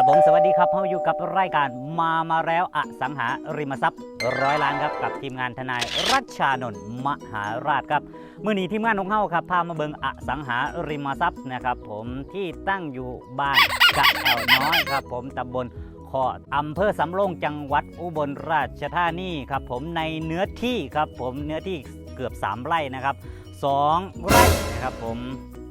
ครับผมสวัสดีครับเฮาอยู่กับรายการมามาแล้วอสังหาริมทรัพย์ร้อยล้านครับกับทีมงานทนายรัชชานนท์มหาราชครับเมื่อนี้ทีมงานของเฮาครับพามาเบิงอสังหาริมทรัพย์นะครับผมที่ตั้งอยู่บ้านกะแอวน้อยครับ ผมตำบลขออำเภอสำโรงจังหวัดอุบลราชธานีครับผมในเนื้อที่ครับผมเนื้อที่เกือบ 3 ไร่นะครับ2ไร่ นะครับผม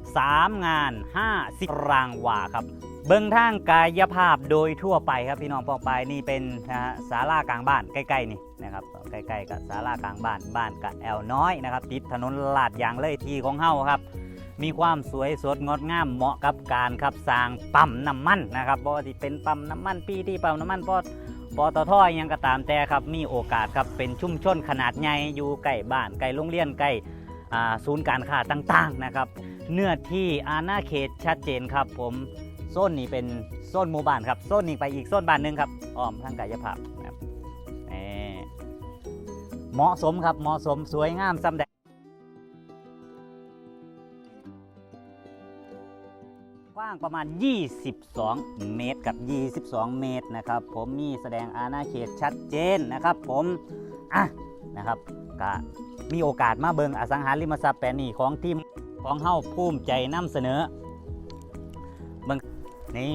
3 งาน 50 รางวาครับ เบื้องทางกายภาพโดยทั่วไปครับพี่น้องปองไปนี่เป็นนะฮะศาลากลางบ้านใกล้ๆนี่นะครับใกล้ๆกับศาลากลางบ้านบ้านกับแอลน้อยนะครับติดถนนลาดยางเลยทีของเฮาครับ มีความสวยสดงดงามเหมาะกับการครับสร้างปั๊มน้ำมันนะครับบ่ว่าที่เป็นปั๊มน้ำมันปีที่ปั๊มน้ำมันปอปตทอยังก็ตามแต่ครับมีโอกาสครับเป็นชุมชนขนาดใหญ่อยู่ใกล้บ้านใกล้โรงเรียนใกล้อ่ ศูนย์การค้าต่างๆนะครับเนื้อที่อาณาเขตชัดเจนครับ ผมโซนนี้เป็นโซนหมู่บ้านครับโซนนี้ไปอีกโซนบ้านหนึ่งครับอ้อมทางกายภาพนะครับแหมเหมาะสมครับเหมาะสมสวยงามซ้ำแดกว้างประมาณ 22 เมตรกับ 22 เมตรนะครับ ผมมีแสดงอาณาเขตชัดเจนนะครับ ผมอะ นะครับก็มีโอกาสมาเบิงอสังหาริมทรัพย์แปลนนี้ของทีมของเฮ้าภูมิใจนำเสนอเบิงนี่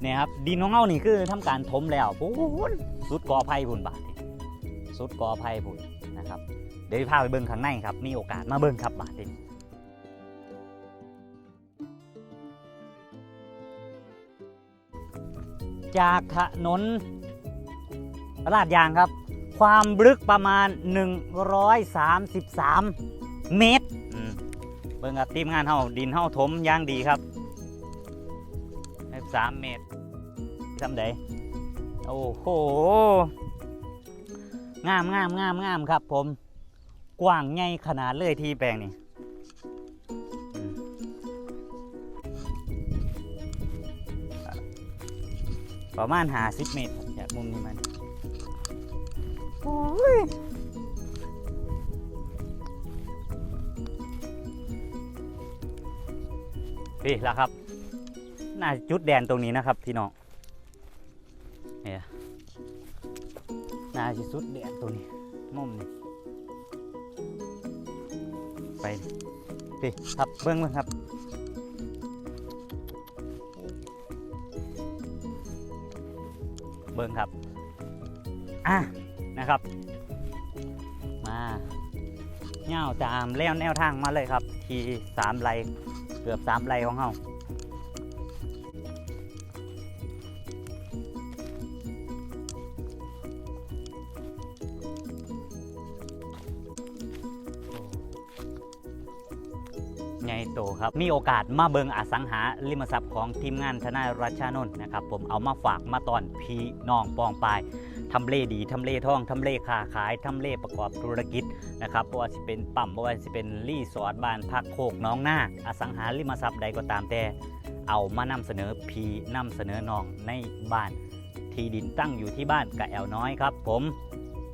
เนี่ยครับดินของเฮ้านี่คือทำการถมแล้วพูนสุดกอไผ่พุ่นบาดนี่สุดกอไผ่พุ่นนะครับ เดี๋ยวพาไปเบิงข้างในครับ มีโอกาสมาเบิงครับบาดนี้จากถนน ลาดยางครับ ความลึกประมาณ 133 เมตรอืมเบิ่งครับทีมงานเฮาดินเฮาถมอย่างดีครับ3เมตรทำไดโอ้โหงามงามงามงามครับผม กว้างใหญ่ขนาดเลยที่แปลงนี่อืมประมาณ50เมตรครับจากมุมนี้มัน โอ้ยนี่แหละครับ น่าจุดแดนตรงนี้นะครับพี่น้องเนี่ยน่าจะสุดแดนตรงนี้มุมนี้ไปพี่ครับเบิ้องเบิ้งครับเบิ้งครับ อะ นะครับ มาเงาตามแนวแนวทางมาเลยครับ ทีสามไลเกือบสามไลของเฮา หญ่โตครับ มีโอกาสมาเบิงอสังหาริมทรัพย์ของทีมงานทนายรัชานนท์นะครับ ผมเอามาฝากมาตอนพี่น้องปองปายทำเลดีทำเลท่องทำเลค้าขายทำเลประกอบธุรกิจนะครับเพราะว่าสิเป็นปั๊มเพราะว่าสิเป็นรีสอร์ทบ้านพักโคกน้องหน้า อสังหาริมทรัพย์ใดก็ตามแต่ เอามานำเสนอพีนำเสนอน้องในบ้านที่ดินตั้งอยู่ที่บ้านกะแอวน้อยครับ ผม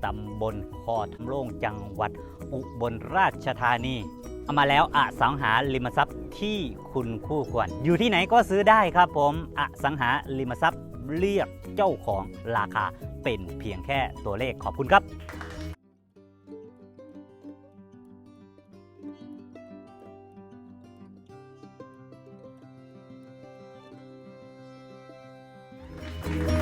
ตำบลคอทำโล่งจังหวัดอุบลราชธานี เอามาแล้วอสังหาริมทรัพย์ที่คุณคู่ควร อยู่ที่ไหนก็ซื้อได้ครับผมอสังหาริมทรัพย์เรียกเจ้าของราคาเป็นเพียงแค่ตัวเลขขอบคุณครับเ